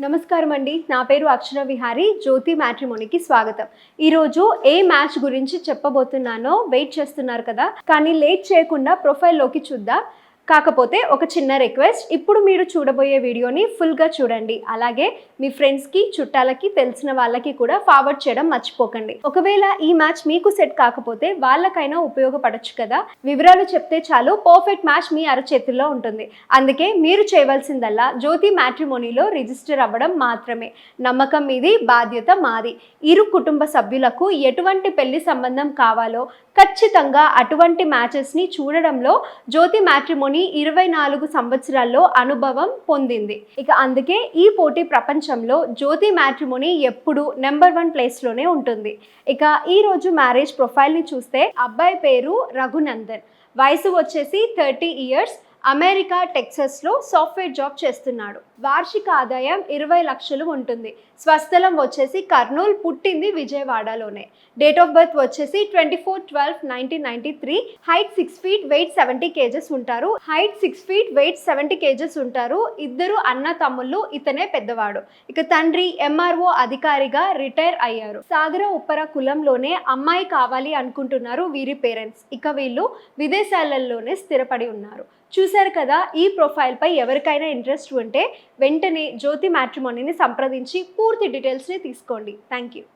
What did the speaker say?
నమస్కారం అండి నా పేరు అక్షర విహారి. జ్యోతి మ్యాట్రిమోనికి స్వాగతం. ఈరోజు ఏ మ్యాచ్ గురించి చెప్పబోతున్నానో వెయిట్ చేస్తున్నారు కదా. కానీ లేట్ చేయకుండా ప్రొఫైల్లోకి చూద్దాం. కాకపోతే ఒక చిన్న రిక్వెస్ట్ ఇప్పుడు మీరు చూడబోయే వీడియోని ఫుల్గా చూడండి. అలాగే మీ ఫ్రెండ్స్కి చుట్టాలకి తెలిసిన వాళ్ళకి కూడా ఫార్వర్డ్ చేయడం మర్చిపోకండి. ఒకవేళ ఈ మ్యాచ్ మీకు సెట్ కాకపోతే వాళ్ళకైనా ఉపయోగపడచ్చు కదా? వివరాలు చెప్తే చాలు పర్ఫెక్ట్ మ్యాచ్ మీ అరచేతుల్లో ఉంటుంది. అందుకే మీరు చేయవలసిందల్లా జ్యోతి మ్యాట్రిమోనీలో రిజిస్టర్ అవ్వడం మాత్రమే. నమ్మకం మీది బాధ్యత మాది. ఇరు కుటుంబ సభ్యులకు ఎటువంటి పెళ్ళి సంబంధం కావాలో ఖచ్చితంగా అటువంటి మ్యాచెస్ని చూడడంలో జ్యోతి మ్యాట్రిమోనీ ఇరవై నాలుగు సంవత్సరాల్లో అనుభవం పొందింది. ఇక అందుకే ఈ పోటీ ప్రపంచంలో జ్యోతి మ్యాట్రిమోనీ ఎప్పుడు నెంబర్ వన్ ప్లేస్లోనే ఉంటుంది. ఇక ఈ రోజు మ్యారేజ్ ప్రొఫైల్ని చూస్తే అబ్బాయి పేరు రఘునందన్. వయసు వచ్చేసి థర్టీ ఇయర్స్. అమెరికా టెక్సస్లో సాఫ్ట్వేర్ జాబ్ చేస్తున్నాడు. వార్షిక ఆదాయం ఇరవై లక్షలు ఉంటుంది. స్వస్థలం వచ్చేసి కర్నూలు పుట్టింది విజయవాడలోనే. డేట్ ఆఫ్ బర్త్ వచ్చేసి twenty four twelve nineteen ninety three. Height six feet weight seventy KGs ఉంటారు. Height six feet weight seventy KGs ఉంటారు. ఇద్దరు అన్న తమ్ముళ్ళు ఇతనే పెద్దవాడు. ఇక తండ్రి ఎంఆర్ఓ అధికారిగా రిటైర్ అయ్యారు. సాగర ఉప్పర కులంలోనే అమ్మాయి కావాలి అనుకుంటున్నారు వీరి పేరెంట్స్. ఇక వీళ్ళు విదేశ విదేశాలలోనే స్థిరపడి ఉన్నారు. చూశారు కదా ఈ ప్రొఫైల్పై ఎవరికైనా ఇంట్రెస్ట్ ఉంటే వెంటనే జ్యోతి మ్యాట్రిమోనీని సంప్రదించి పూర్తి డీటెయిల్స్ని తీసుకోండి. Thank you